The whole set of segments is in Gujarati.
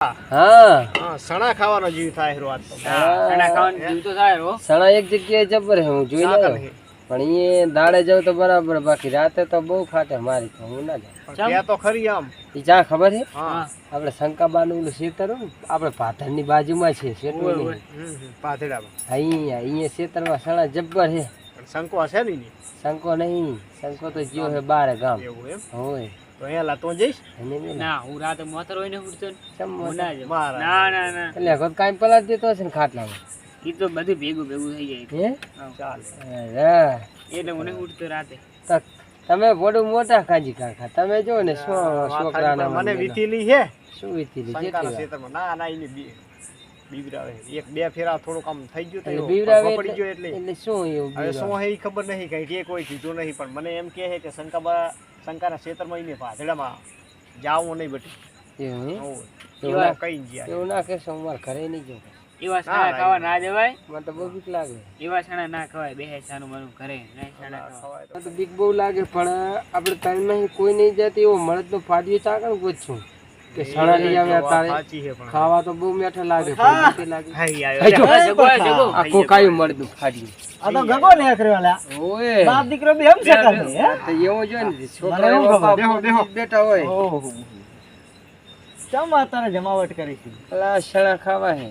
હા. હા સણા ખાવાનો જીવ થાય હેરો આજ સણા ખાવાનું જીવ તો થાય રો. સણા એક જગ્યાએ જબર હે હું જોઈ ચાકર પણ એ દાડે જાવ તો બરાબર બાકી રાતે તો બહુ ફાટે મારી તો હું ના જાઉં. તો ખરી આમ. એ જા ખબર છે હા. આપણે શંકાબાનું ઓલું ખેતર આપણે પાટણની બાજુમાં છે હમ, પાથરડામાં અહીંયા અહીંયા ખેતરમાં સણા જબ્બર છે શંકો હશે ને શંકો નહીં શંકો તો જીઓ છે બારે ગામ. એવું હોય. તો અહીંયા લાતો જઈશ? ના. ના હું રાતે મોતર હોય ને ઉઠતો ને ના ના એટલે કોઈ કાઈ પલાટ દેતો હશે ને ખાટલામાં? ઈ તો બધું ભેગું ભેગું થઈ જાય. હે? ચાલે. એટલે હું નહીં ઉઠતો રાતે. તમે બોડું મોટા કાજી કાકા. તમે જો ને શું વાત છોકરાના મને મને વીતીલી છે શું વીતી શંકાના જેટલી ના ના એની બી- બીવરાવે એક બે ફેરા થોડુંક આમ થઈ ગયું તો એટલે પડી ગયો એટલે એટલે. શું એવું હવે શું? હે ખબર નહીં કઈ કે કોઈ કીધું નહીં પણ મને એમ કહે છે કે શંકાબા શંકાના ક્ષેત્રમાં એને ભાજડામાં જાવું નહીં બટી. એવું ના- ઘરે નહીં જવું એવા ના, ખાવા ના જવાય? મને તો બહુ બીક લાગે. એવા સણા ના ખવાય બે સાનું મારું ઘરે સણા તો. બીક બહુ લાગે પણ આપણે ત્રણમાંથી કોઈ નહીં જતી એવો મળદ નો ફાટ્યો ચાકણ પૂછું કે સણા એ આવ્યા તારે. ખાવા તો બહુ મેઠા લાગે પણ લાગે. હા, ઈ આવ્યો. હાઈ જો. આ જગો, આ જગો. આ કોકાયું મળદનું ફાટ્યું આ તો ગગો ને એકરેવાલા ઓય બાપ દીકરો બી હમ શકલ તો એવું જો ને મને છોકરા એવું એવા ખબર. બાપ બેહો, બેહો. બેઠા હોય. ઓહો. ચમ અત્યારે જમાવટ કરી છે? સણા ખાવા હે.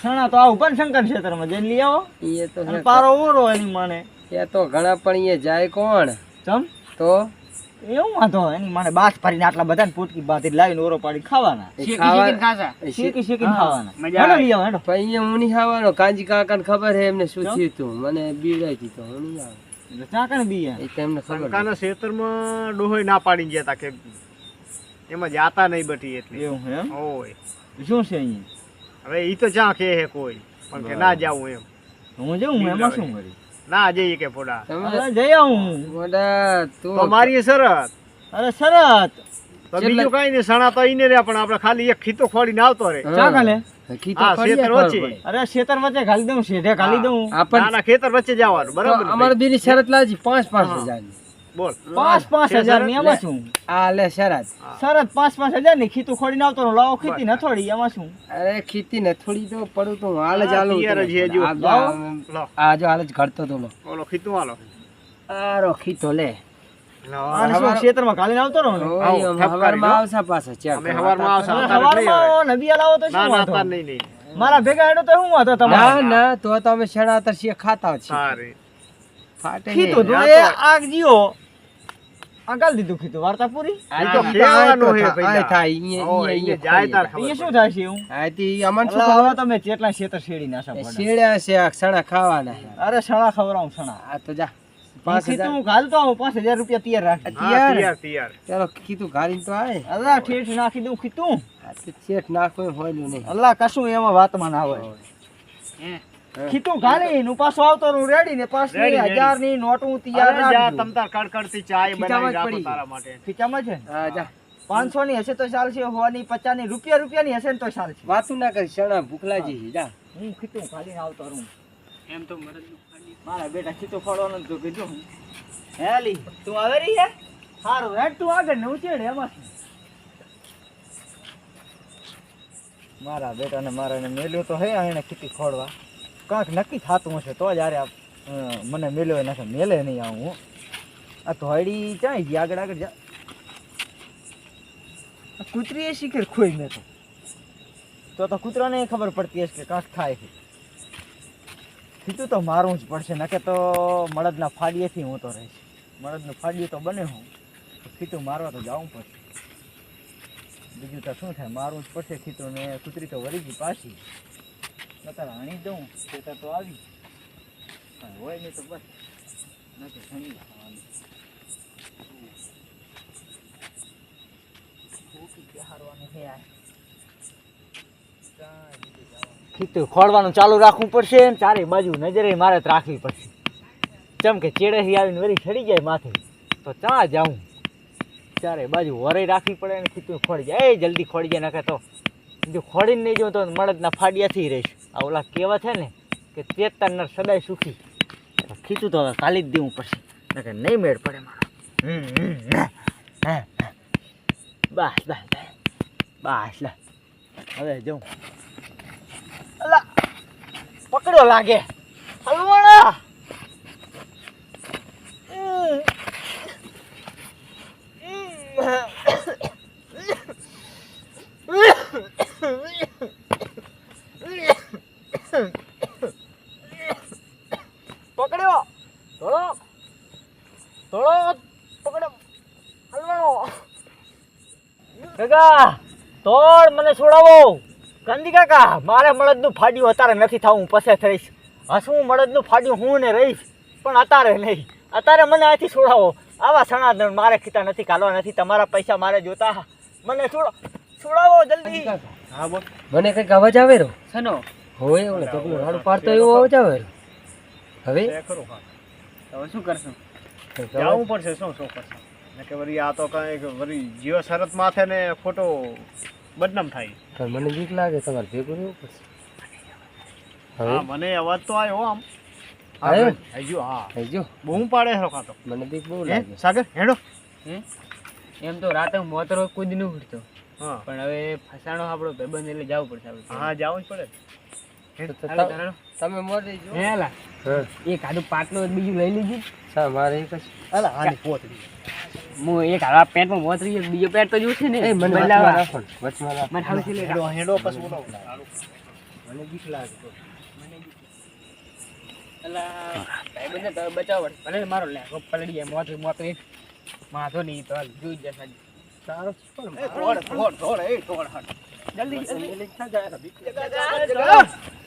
સણા તો આવું પણ શંકર ક્ષેત્રમાં જઈને લઈ આવો. એ તો પારો ઓરો એની માને. એ તો ઘણા પણ એ જાય કોણ? ચમ? તો? એવું વાંધો એની માને બાસ ફરીને આટલા બધાને પોટકી બાંધી લાવીને ઓરો પાડી ખાવાના. એ શેકી શેકીને. એ ખાવાના. મજા હેડો આવે. લઈ આવો હેડો. હું નહીં ખાવાનો. કાંજી કાકાને ખબર હે એમને શું થયું તું? મને બીવડાઈ તો હું નહીં આવે. એટલે બી હે. એ તો એમને ખબર ખેતરમાં ડોહોય ના પાડી ગયા તા કે એમાં જાતા નહીં બટી એટલે. એવું હે એમ? ઓય. શું છે અહીંયા? હવે ઈ તો જ્યાં કે હે કોઈ પણ કે ના જાવું એમ. હું જાઉં એમાં શું કરી ના જઈએ કે ફોડા. તમે જઈ આવું ફોડા તું મારી શરત. અરે શરત. તો બીજું કઈ નહીં સણા તો ઈને રે પણ આપણે ખાલી એક ખીતો ખોડીને આવતો રે વચ્ચે. અરે ખેતર વચ્ચે ઘાલી દઉં શેઢે ઘાલી દઉં. આ ખેતર વચ્ચે જવાનું બરાબર અમારે બીજી શરત લાજી પાંચ પાંચ હા. બોલ. પાંચ પાંચ હજારની એમાં શું આ લે શરદ શરદ પાંચ પાંચ હજારની ખીતું ખોડીને આવતો લાવો ખીતી ન થોડી એમાં શું? અરે ખીતી ન થોડી તો પડું તો હાલ જ હાલું. આ જો હાલ જ ઘડતો તો લો. ઓલો ખીતું હાલો. આરો ખીતો લે. આવતો રહું હવારમાં પાછા હવારમાં આવશા. લાવો તો શું નહીં નહીં. મારા ભેગા હેડો તો હું ના તમારે? ના તો તરસીએ ખાતા છીએ ફાટે ખીતું તો એ આગ જીઓ આગાલ દીધું કીધું વાર્તા પૂરી આ તો કહેવાનું હે આ થાય, અહીંયા જાય તાર ખબર શું થાય છે એવું? આ તી અમન શું હવે તમે કેટલા શેતર શેડી નાસા પડે. શેડ્યા છે આ સણા ખાવાના. અરે સણા ખવરાઉ સણા આ તો જા. પાંચ પાંચ હજાર. ઘાલતો આવું પાંચ હજાર રૂપિયા તૈયાર રાખી હા, તૈયાર. તૈયાર તૈયાર. ચાલો કીધું ઘાલીને તો આય. અલ્લા ઠેઠ નાખી દઉં નાખવું એમ હોયલું નહીં. અલ્લા કશું એમાં વાતમાં ના હોય. હે. ખીતું ઘાલીને હું પાછો આવતો રહું રેડી ને પાછું Ready, ready. હજારની નોટું તૈયાર અરે જા રાખજો. તમ તાર કડકડતી ચાય બનાવી રાખો તારા માટે. ખીચામાં છે હા જા. પાંચસો ની હશે તો ચાલશે હોવાની ની પચાસની રૂપિયા રૂપિયા ની હશે ને તો ચાલશે. વાતું ના કરી શરણા ભૂખલાજી જા. હું ખીતું ખાલીને આવતો રહું એમ તો મરદનું મારા બેટા ખીતું ફાડવાનું તો કીધું હે લી તું આવે રહી હે? સારું હેડ તું આગળ ને ઉચેડ એમાં? મારા બેટાને મારાને મેલ્યો તો હે એને ખીતી ખોડવા. કાંક નક્કી થતું હશે તો જ્યારે મને મેલ્યો નાખે મેલે નહીં આવું, હું. આ ધોળી ક્યાંય ગઈ? આગળ આગળ જા. કૂતરીએ શીખર ખોઈ મેં તો. તો કૂતરાને ખબર પડતી હશે કે કાંક થાય છે. ખીતું તો મારવું જ પડશે, નકે તો મળદના ફાડીએથી હું તો રહીશ. મળદનું ફાડીએ તો બને હું. ખીતું મારવા તો જવું પડશે. બીજું તો શું થાય? મારવું જ પડશે ખીતું ને કૂતરી તો વળી ગઈ પાછી. નકર હાણી દઉં, ખેતર તો આવી. પણ હોય નહીં તો બસ. નથી ઘણી ખાવાની. ખોળવાનું ચાલુ રાખવું પડશે ચારે બાજુ નજરે મારે રાખવી પડશે. ચમ કે ચેડેથી આવીને વળી ચડી જાય માથે, તો ચા જાઉં? ચારે બાજુ વરે રાખવી પડે ને ખીતું ખોડી જાય. એ જલ્દી ખોડી જાય નાખે તો. જો ખોડીને નહીં જાઉં તો મળદના ફાડિયાથી રહીશ. આ ઓલા કહેવા છે ને કે ચેતન નર સદાય સુખી. ખીચું તો હવે કાલી જ દેવું પડશે નકે નહીં મેળ પડે મારો. બસ બસ બસ. લે હવે જઉં. અલા પકડ્યો લાગે. હલવાણા પકડ્યો થોડો થોડો પકડ્યો હલવાણો કાકા તોડ મને છોડાવો. કાંદી કાકા મારે મળદનું ફાડ્યું અત્યારે નથી થવું પસે થઈશ. હસવું મળદનું ફાડ્યું હું ને રહીશ. પણ અત્યારે નહીં. અત્યારે મને આથી છોડાવો. આવા સણા મારે ખીતા નથી કાલવા નથી. તમારા પૈસા મારે જોતા. મને છોડો. છોડાવો જલ્દી. હા બોલ. મને કંઈક અવાજ આવે રો સનો હોય એવું તો પેલો રાડું પાડતો એવો અવાજ આવે હવે? હા. તો શું કરશું? જવું પડશે શું શું કરશે? ને કે વરી આ તો કંઈક વરી જીવ શરત માથે ને ખોટો બદનામ થાય. પણ મને બીક લાગે તમારે ભેગું રહેવું પડશે. હા મને અવાજ તો આવ્યો આમ. આવ્યો? આવી હા થઈ બહુ પાડે છે ખાતો મને બીક બહુ લાગે. સાગર હેડો. એમ તો રાતે હું મોતરો કૂદ ન ઉઠતો. હા. પણ હવે ફસાણો આપણો ભાઈબંધ એટલે જવું પડશે હા જવું જ પડે. હાલો. તમે મોરી જો. હે લા હા. એક હાડું પાટલું બીજું લઈ લીધું. સા મારે એક જ. અલા આની પોતડી હું એક હાડા પેન્ટમાં મોતરી બીજો પેન્ટ તો જોશે ને. એ મને બદલાવા. વચમાં. મને હારું છે લે. હેડો હેડો પછી બોલો મને બીક લાગે. અલા, ભાઈબંધને તો બચાવ. ભલે મારો લે કોક પલળી જાય મોત મોત એક વાંધો નહીં તો હાલ જોઈ જશે. સારો પણ એ તોડ તોડ તોડ એ તોડ હટ જલ્દી જલ્દી? મને મને મને. મને આ તારું જો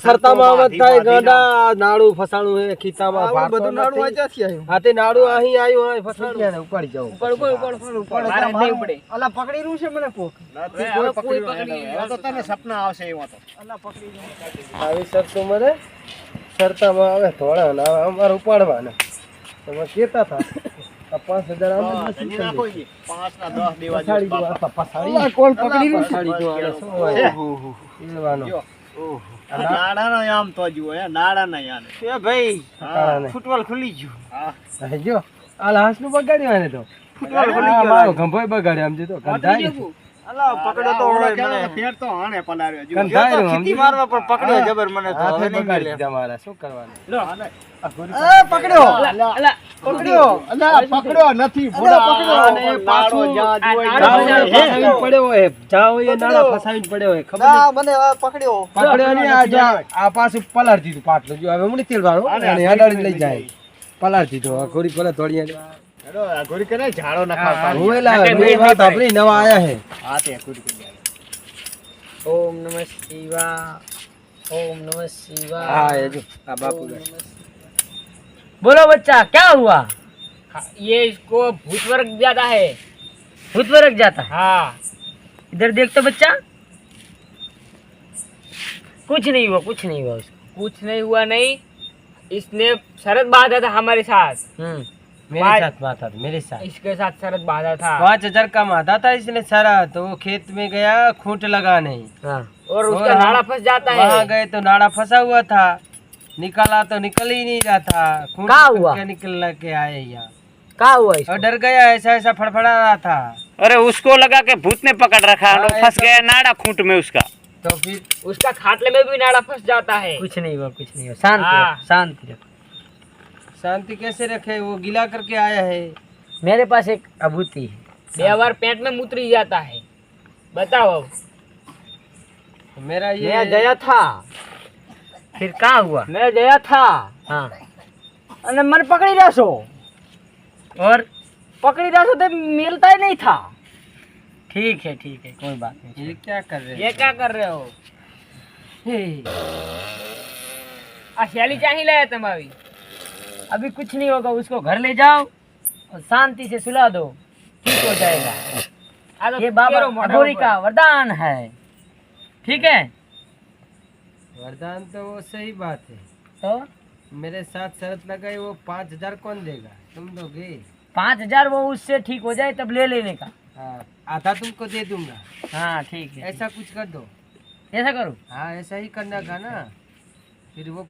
સરતામાં થાય? ગાંડા નાડું ફસાણું હે બધું નાડું. આ નાડું અહીં આવ્યું અહીં ફસાડું ઉપાડી જાવ ઉપર ઉપર ઉપર ઉપર ઉપર પણ મારે નહીં પડે અલા પકડી રહ્યું છે મને કોક. નથી કોઈ પકડી તો તને સપના આવશે એવા તો. અલા પકડી રહ્યું આવી શરતો મરે શરતામાં આવે થોડા ને અમારે ઉપાડવાના. તમે કેતા પાંચ હજાર આમ ના કોણ પકડી રહ્યું છે? નાડાનો તો જુઓ નાડાના યાને. એ ભાઈ ફૂટબોલ ખુલી ગયું. હા. જો. આ લાશનું બગાડ્યું આને તો. મારો ગંભોય બગાડ્યો આમ જો તો ગંધાય ને. તો મને પેટ તો હાણે પલાળ્યો જો તો ધાર્યું, ખીતી સમજી મારવા પણ પકડ્યો હા. જબર મને તો હવે નહીં મળે. દીધા શું કરવાનું? હાલે. એ પકડ્યો. અલા, અલા, પકડ્યો. અલા, પકડ્યો નથી. ભૂડા. પકડ્યો. આને પાછું જ્યાં આ જુઓ નાડો ત્યાં ફસાવી હે. ફસાવીને પડ્યો હોય જાઓ એ નાળા પકડ્યો. પડ્યો હોય ખબર ના મને પકડ્યો. પકડ્યો નહીં, આ જો આ પાછું પલાળી દીધું પાટલું. જો હવે હું તેલ વાળો અને લઈ જાય. પલાળી દીધું આ ઘોડી પેલા દોડી આને. હેડો, આ ઘોડી કરે ઝાડો નખાવતા. હું એલા મેરી વાત આપણી નવા આયા હે હા, તે ઘોડી કરી આવે. ઓમ નમઃ શિવા ઓમ નમઃ શિવા હા એ જો આ બાપુ बोलो बच्चा क्या हुआ ये इसको भूत वर्ग जाता है भूत वर्ग जाता है हाँ इधर देख तो बच्चा कुछ नहीं हुआ कुछ नहीं हुआ उसको कुछ नहीं हुआ नहीं इसने शरत बांधा था हमारे साथ। मेरे पाँच- साथ बात था मेरे साथ। इसके साथ शरत बांधा था। पाँच हज़ार का मादा था इसने सारा तो वो खेत में गया खूंट लगाने हाँ। और उसका और नाड़ा फंस जाता है। वहाँ गए तो नाड़ा फंसा हुआ था। निकाला तो निकल ही नहीं रहा था खूंट हुआ? निकल के आए यहाँ। क्या हुआ और डर गया ऐसा ऐसा फड़फड़ा रहा था। अरे उसको लगा के भूत ने पकड़ रखा है हाँ, फंस गया नाड़ा खूंट में उसका। तो फिर उसका खाटले में भी नाड़ा फंस जाता है कुछ नहीं हुआ कुछ नहीं हुआ शांति हाँ। रखो, शांति रखो शांति कैसे रखे वो गिला करके आया है मेरे पास एक अभूति है બે વાર પેન્ટ में मुतरी जाता है बताओ अब तो मेरा ये मैं गया था फिर कहाँ हुआ મેં ગયા था हाँ અને મને પકડી રહ્યા છો और પકડી રહ્યા છો તે મિલતા ही नहीं था ठीक है ठीक है कोई बात नहीं ये क्या कर रहे हो? ये क्या कर रहे हो? आ शैली चाही लाया तुम्हारी अभी कुछ नहीं होगा उसको घर ले जाओ और शांति से सुला दो। ठीक हो जाएगा। ये बाबा का वरदान है। ठीक है? वरदान तो वो सही बात है। तो? मेरे साथ शर्त लगाई वो पाँच हज़ार कौन देगा? तुम दोगे। पाँच हज़ार वो उससे ठीक हो जाए तब ले लेने का। आधा तुमको दे दूंगा हाँ ठीक है ऐसा कुछ कर दो ऐसा करूँ हाँ ऐसा ही करना का ना फिर वो